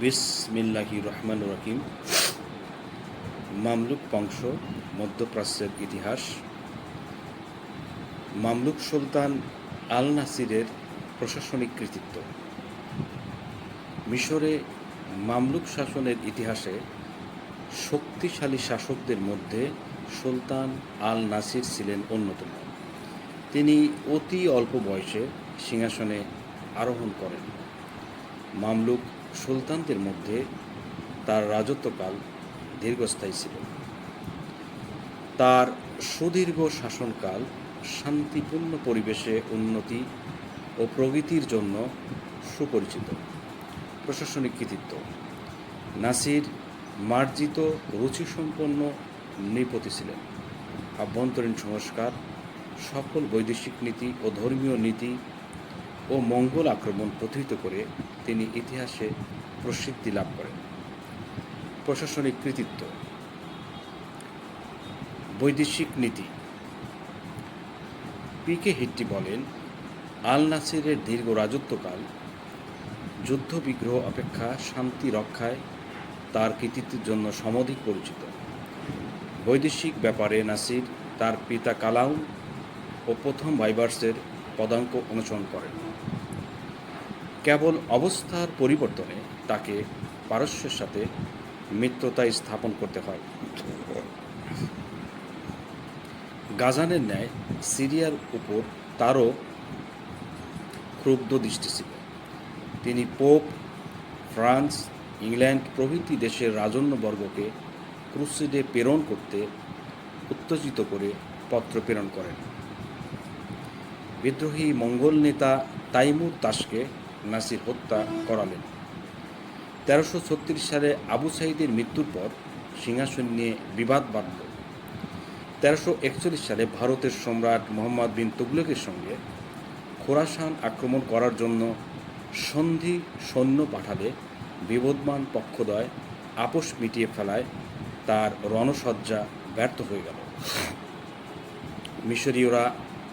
বিসমিল্লাহি রহমান রহিম। মামলুক বংশ, মধ্যপ্রাচ্যের ইতিহাস। মামলুক সুলতান আল নাসিরের প্রশাসনিক কৃতিত্ব। মিশরে মামলুক শাসনের ইতিহাসে শক্তিশালী শাসকদের মধ্যে সুলতান আল নাসির ছিলেন অন্যতম। তিনি অতি অল্প বয়সে সিংহাসনে আরোহণ করেন। মামলুক সুলতানদের মধ্যে তার রাজত্বকাল দীর্ঘস্থায়ী ছিল। তার সুদীর্ঘ শাসনকাল শান্তিপূর্ণ পরিবেশে উন্নতি ও প্রগতির জন্য সুপরিচিত। প্রশাসনিক কৃতিত্ব। নাসির মার্জিত রুচিসম্পন্ন নৃপতি ছিলেন। আভ্যন্তরীণ সংস্কার, সফল বৈদেশিক নীতি ও ধর্মীয় নীতি ও মঙ্গল আক্রমণ প্রতিহিত করে তিনি ইতিহাসে প্রসিদ্ধি লাভ করেন। প্রশাসনিক কৃতিত্ব। বৈদেশিক নীতি। পিকে হিট্টি বলেন আল নাসিরের দীর্ঘ রাজত্বকাল, যুদ্ধবিগ্রহ অপেক্ষা, শান্তি রক্ষায় তার কৃতিত্বের জন্য সমধিক পরিচিত। বৈদেশিক ব্যাপারে নাসির তার পিতা কালাউন ও প্রথম ভাইবার্সের পদাঙ্ক অনুসরণ করেন। কেবল অবস্থার পরিবর্তনে তাকে পারস্যের সাথে মিত্রতায় স্থাপন করতে হয়। গাজানের ন্যায় সিরিয়ার উপর তারও ক্রুব্ধ দৃষ্টি ছিল। তিনি পোপ, ফ্রান্স, ইংল্যান্ড প্রভৃতি দেশের রাজন্যবর্গকে ক্রুসিডে প্রেরণ করতে উত্তেজিত করে পত্র প্রেরণ করেন। বিদ্রোহী মঙ্গল নেতা তাইমুর তাসকে নাসির হত্যা করালেন। তেরোশো ছত্রিশ সালে আবু সাইদের মৃত্যুর পর সিংহাসন নিয়ে বিবাদ বাঁধল তেরোশো একচল্লিশ সালে ভারতের সম্রাট মোহাম্মদ বিন তুগলকের সঙ্গে খোরাসান আক্রমণ করার জন্য সন্ধি সৈন্য পাঠালে বিবদমান পক্ষদয় আপোষ মিটিয়ে ফেলায় তার রণসজ্জা ব্যর্থ হয়ে গেল। মিশরীয়রা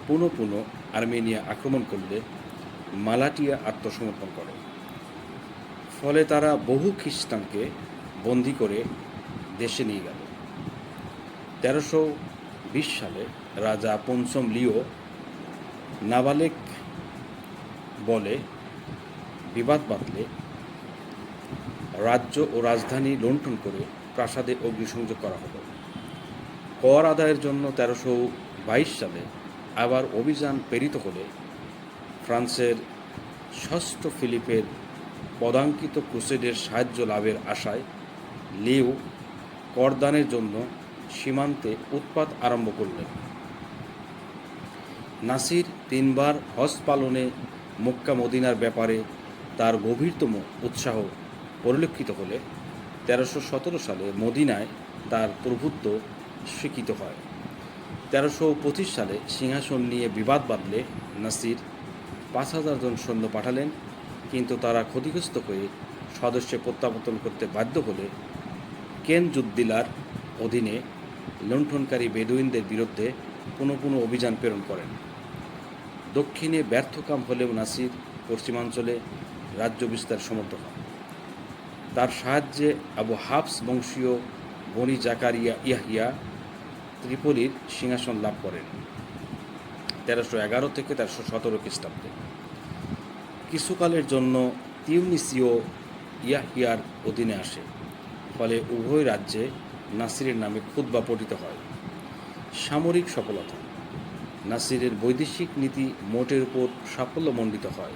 পুনঃ পুনঃ আর্মেনিয়া আক্রমণ করলে মালাটিয়া আত্মসমর্পণ করে। ফলে তারা বহু খ্রিস্টানকে বন্দি করে দেশে নিয়ে গেল। তেরোশো বিশ সালে রাজা পঞ্চম লিও নাবালেক বলে বিবাদ বাঁধলে রাজ্য ও রাজধানী লুণ্ঠন করে প্রাসাদে অগ্নিসংযোগ করা হলো। কর আদায়ের জন্য তেরোশো বাইশ সালে আবার অভিযান প্রেরিত হলে ফ্রান্সের ষষ্ঠ ফিলিপের পদাঙ্কিত ক্রুসেডের সাহায্য লাভের আশায় লিও করদানের জন্য সীমান্তে উৎপাত আরম্ভ করলেন। নাসির তিনবার হজ পালনে মক্কা মদিনার ব্যাপারে তার গভীরতম উৎসাহ পরিলক্ষিত হলে তেরোশো সতেরো সালে মদিনায় তার প্রভুত্ব স্বীকৃত হয়। তেরোশো পঁচিশ সালে সিংহাসন নিয়ে বিবাদ বাঁধলে নাসির পাঁচ হাজার জন সৈন্য পাঠালেন, কিন্তু তারা ক্ষতিগ্রস্ত হয়ে সদস্যে প্রত্যাবর্তন করতে বাধ্য হলে কেন জুদ্দিলার অধীনে লুণ্ঠনকারী বেদুইনদের বিরুদ্ধে পুনঃ পুনঃ অভিযান প্রেরণ করেন। দক্ষিণে ব্যর্থকাম হলেও নাসির পশ্চিমাঞ্চলে রাজ্য বিস্তার সমর্থ হন। তার সাহায্যে আবু হাফস বংশীয় বনি জাকারিয়া ইয়াহিয়া ত্রিপলির সিংহাসন লাভ করেন। তেরোশো এগারো থেকে তেরোশো সতেরো খ্রিস্টাব্দে। কিছুকালের জন্য তিউনিসীয় ইয়াহিয়ার অধীনে আসে, ফলে উভয় রাজ্যে নাসিরের নামে খুদ্া পঠিত হয়। সামরিক সফলতা। নাসিরের বৈদেশিক নীতি মোটের উপর সাফল্যমণ্ডিত হয়।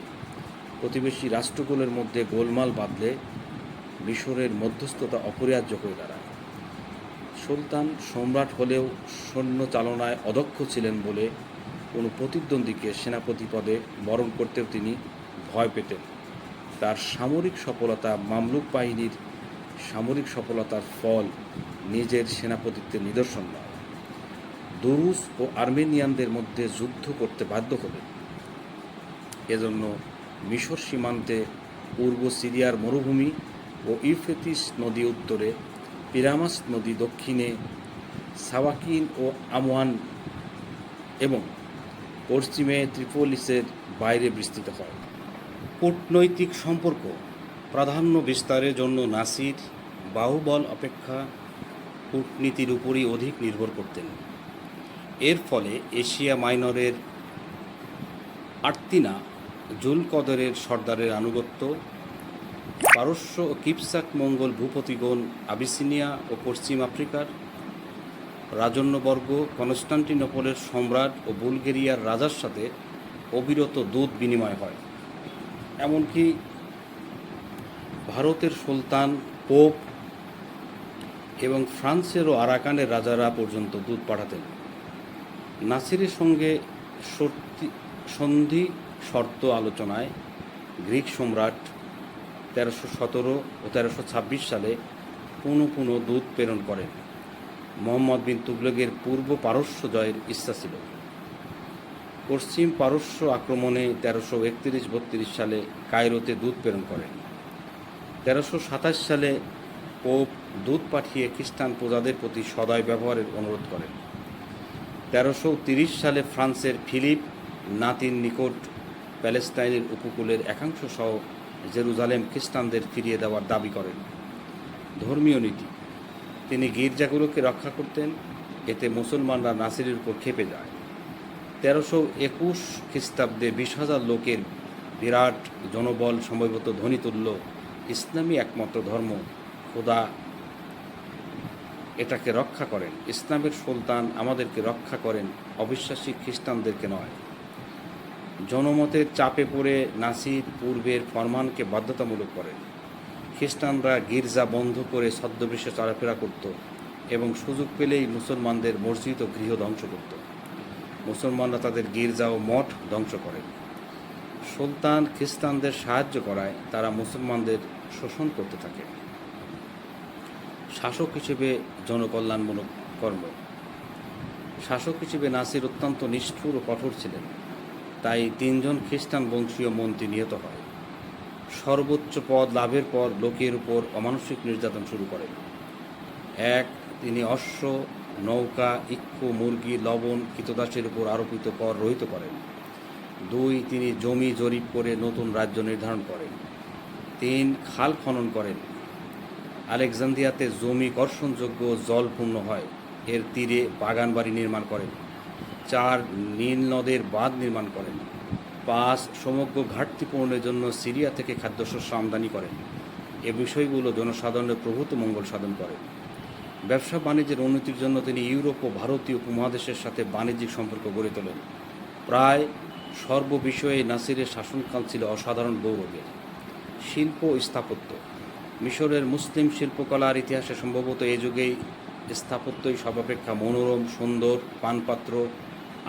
প্রতিবেশী রাষ্ট্রগুলোর মধ্যে গোলমাল বাঁধলে মিশরের মধ্যস্থতা অপরিহার্য হয়ে দাঁড়ায়। সুলতান সম্রাট হলেও সৈন্য চালনায় অদক্ষ ছিলেন বলে কোনো প্রতিদ্বন্দ্বীকে সেনাপতি পদে বরণ করতেও তিনি ভয় পেতেন। তার সামরিক সফলতা মামলুক বাহিনীর সামরিক সফলতার ফল নিজের সেনাপতিত্বের নিদর্শন নয়। দুরুস ও আর্মেনিয়ানদের মধ্যে যুদ্ধ করতে বাধ্য হলেন। এজন্য মিশর সীমান্তে পূর্ব সিরিয়ার মরুভূমি ও ইউফ্রেটিস নদী উত্তরে পিরামাস নদী দক্ষিণে সাওয়াকিন ও আমওয়ান এবং পশ্চিমে ত্রিপোলিসের বাইরে বিস্তৃত হয়। কূটনৈতিক সম্পর্ক, প্রাধান্য বিস্তারের জন্য নাসির বাহুবল অপেক্ষা কূটনীতির উপরই অধিক নির্ভর করতেন। এর ফলে এশিয়া মাইনরের আর্তিনা জুল কদরের সর্দারের আনুগত্য, পারস্য ও কিপসাক মঙ্গল ভূপতিগণ আবিসিনিয়া ও পশ্চিম আফ্রিকার রাজন্যবর্গ, কনস্টান্টিনোপলের সম্রাট ও বুলগেরিয়ার রাজার সাথে অবিরত দুধ বিনিময় হয়। এমনকি ভারতের সুলতান পোপ এবং ফ্রান্সের ও আরাকানের রাজারা পর্যন্ত দুধ পাঠাতেন। নাসিরের সঙ্গে সন্ধি শর্ত আলোচনায় গ্রিক সম্রাট তেরোশো সতেরো ও তেরোশো ছাব্বিশ সালে পুনঃ পুনঃ দুধ প্রেরণ করেন। মোহাম্মদ বিন তুগলকের পূর্ব পারস্য জয়ের ইচ্ছা ছিল। পশ্চিম পারস্য আক্রমণে তেরোশো একত্রিশ বত্রিশ সালে কায়রোতে দুধ প্রেরণ করেন। তেরোশো সাতাশ সালে পোপ দুধ পাঠিয়ে খ্রিস্টান প্রজাদের প্রতি সদয় ব্যবহারের অনুরোধ করেন। তেরোশো তিরিশ সালে ফ্রান্সের ফিলিপ নাতির নিকট প্যালেস্টাইনের উপকূলের একাংশ সহ জেরুজালেম খ্রিস্টানদের ফিরিয়ে দেওয়ার দাবি করেন। ধর্মীয় নীতি। তিনি গির্জাগুলোকে রক্ষা করতেন, এতে মুসলমানরা নাসিরের উপর খেপে যায়। তেরোশো একুশ খ্রিস্টাব্দে বিশ হাজার লোকের বিরাট জনবল সম্ভবত ধ্বনিতুল্য ইসলামী একমাত্র ধর্ম, খোদা এটাকে রক্ষা করেন। ইসলামের সুলতান আমাদেরকে রক্ষা করেন, অবিশ্বাসী খ্রিস্টানদেরকে নয়। জনমতের চাপে পড়ে নাসির পূর্বের ফরমানকে বাধ্যতামূলক করেন। খ্রিস্টানরা গির্জা বন্ধ করে ছদ্মবেশে চলাফেরা করত এবং সুযোগ পেলেই মুসলমানদের মসজিদ ও গৃহ ধ্বংস করত। মুসলমানরা তাদের গির্জা ও মঠ ধ্বংস করেন সুলতান খ্রিস্টানদের সাহায্য করায় তারা মুসলমানদের শোষণ করতে থাকে। শাসক হিসেবে জনকল্যাণমূলক কর্ম। শাসক হিসেবে নাসির অত্যন্ত নিষ্ঠুর ও কঠোর ছিলেন। তাই তিনজন খ্রিস্টান বংশীয় মন্ত্রী নিহত হয়। সর্বোচ্চ পদ লাভের পর লোকের উপর অমানসিক নির্যাতন শুরু করেন। এক, তিনি অশ্ব নৌকা ইক্ষু মুরগি, লবণ কৃতদাসের উপর আরোপিত কর রহিত করেন। দুই, তিনি জমি জরিপ করে নতুন রাজ্য নির্ধারণ করেন। তিন, খাল খনন করেন। আলেকজান্দ্রিয়াতে জমি কর্ষণযোগ্য জলপূর্ণ হয়। এর তীরে বাগান বাড়ি নির্মাণ করেন। চার, নীল নদের বাঁধ নির্মাণ করেন। পাঁচ, সমগ্র ঘাটতি পূরণের জন্য সিরিয়া থেকে খাদ্যশস্য আমদানি করেন। এ বিষয়গুলো জনসাধারণের প্রভূত মঙ্গল সাধন করে। ব্যবসা বাণিজ্যের উন্নতির জন্য তিনি ইউরোপ ও ভারতীয় উপমহাদেশের সাথে বাণিজ্যিক সম্পর্ক গড়ে তোলেন। প্রায় সর্ববিষয়ে নাসিরের শাসনকাল ছিল অসাধারণ গৌরবের শিল্প স্থাপত্য। মিশরের মুসলিম শিল্পকলার ইতিহাসে সম্ভবত এই যুগেই স্থাপত্যই সর্বাপেক্ষা মনোরম, সুন্দর, পানপাত্র,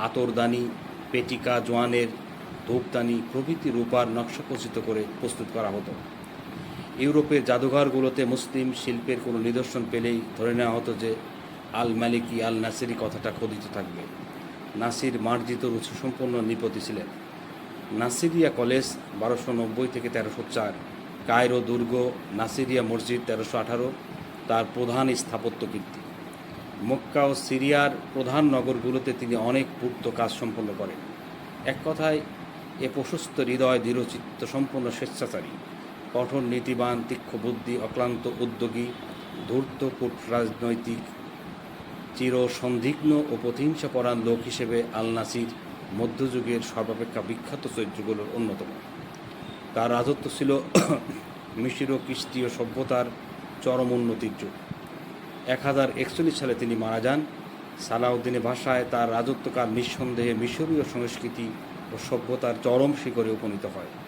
আতরদানি, পেটিকা, জোয়ানের, ধূপদানি প্রভৃতি রূপার নকশাকচিত করে প্রস্তুত করা হতো। ইউরোপের জাদুঘরগুলোতে মুসলিম শিল্পের কোনো নিদর্শন পেলেই ধরে নেওয়া হতো যে আল মালিকি, আল নাসিরি কথাটা খোদিত থাকবে। নাসির মার্জিত রুচিসম্পন্ন নৃপতি ছিলেন। নাসিরিয়া কলেজ বারোশো নব্বই থেকে তেরোশো চার, কায়রো দুর্গ, নাসিরিয়া মসজিদ তেরোশো আঠারো, তার প্রধান স্থাপত্য কীর্তি। মক্কা ও সিরিয়ার প্রধান নগরগুলোতে তিনি অনেক পূর্ত কাজ সম্পন্ন করেন। এক কথায়, এ প্রশস্ত হৃদয় দৃঢ়চিত্ত সম্পন্ন স্বেচ্ছাচারী। কঠোর নীতিবান, তীক্ষ্ণ বুদ্ধি, অক্লান্ত উদ্যোগী, ধূর্ত কূট রাজনৈতিক চির সন্দিগ্ন ও প্রতিহিংসাপরায়ণ লোক হিসেবে আল নাসির মধ্যযুগের সর্বাপেক্ষা বিখ্যাত চরিত্রগুলোর অন্যতম। তার রাজত্ব ছিল মিশরীয় খ্রিস্টীয় সভ্যতার চরম উন্নতির যুগ। এক হাজার একচল্লিশ সালে তিনি মারা যান। সালাউদ্দিনের ভাষায় তার রাজত্বকাল নিঃসন্দেহে মিশরীয় সংস্কৃতি ও সভ্যতার চরম শিখরে উপনীত হয়।